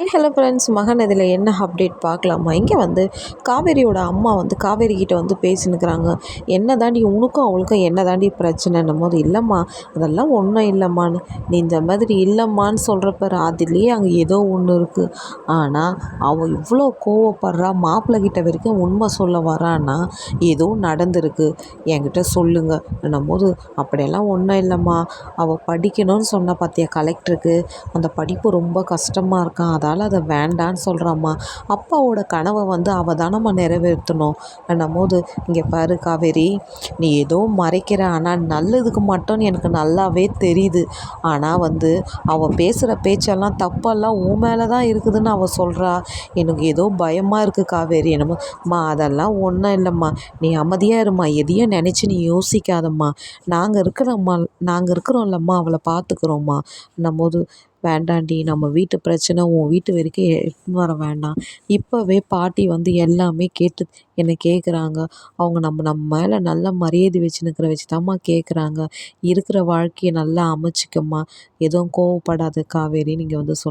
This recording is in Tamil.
ஹலோ ஃப்ரெண்ட்ஸ் மகன் இதில் என்ன அப்டேட் பார்க்கலாமா? இங்கே வந்து காவேரியோட அம்மா வந்து காவேரி கிட்ட வந்து பேசினுக்கிறாங்க. என்ன தாண்டி உனக்கும் அவளுக்கும் என்ன தாண்டி பிரச்சனைன்னும் போது இல்லைம்மா. அதெல்லாம் ஒன்றும் இல்லைம்மான்னு நீ இந்த மாதிரி இல்லைம்மான்னு சொல்கிறப்ப அதுலேயே அங்கே ஏதோ ஒன்று இருக்குது ஆனால் அவள் இவ்வளோ கோவப்படுறா. மாப்பிள்ளை கிட்ட வரைக்கும் உண்மை சொல்ல வரான்னா ஏதோ நடந்திருக்கு. என்கிட்ட சொல்லுங்கன்னும் போது அப்படியெல்லாம் ஒன்றும் இல்லைம்மா. அவள் படிக்கணும்னு சொன்ன பார்த்தியா கலெக்டருக்கு அந்த படிப்பு ரொம்ப கஷ்டமாக இருக்கான் அதான் அதனால் அதை வேண்டான்னு சொல்கிறாம்மா அப்பாவோட கனவை வந்து அவள் தான் நம்ம நிறைவேற்றணும். என்னும் போது இங்கே பாரு காவேரி நீ ஏதோ மறைக்கிற. ஆனால் நல்லதுக்கு மட்டும்னு எனக்கு நல்லாவே தெரியுது. ஆனால் வந்து அவள் பேசுகிற பேச்செல்லாம் தப்பெல்லாம் உன் மேலே தான் இருக்குதுன்னு அவள் சொல்கிறா எனக்கு ஏதோ பயமாக இருக்குது காவேரி. என்னமோ அம்மா அதெல்லாம் ஒன்றும் இல்லைம்மா. நீ அமைதியாக இரும்மா. எதையும் நினச்சி நீ யோசிக்காதம்மா. நாங்கள் இருக்கிறோம்மா நாங்கள் இருக்கிறோம்லம்மா அவளை பார்த்துக்குறோம்மா. போது வேண்டாண்டி நம்ம வீட்டு பிரச்சனை உன் வீட்டு வரைக்கும் எடுத்துன்னு வர வேண்டாம். இப்போவே பாட்டி வந்து எல்லாமே கேட்டு என்னை கேட்குறாங்க அவங்க நம்ம நம்ம மேலே நல்ல மரியாதை வச்சுன்னுக்கிற வச்சு தாம்மா கேட்குறாங்க இருக்கிற வாழ்க்கையை நல்லா அமைச்சிக்கம்மா. எதுவும் கோவப்படாத காவேரி நீங்கள் வந்து சொல்கிறேன்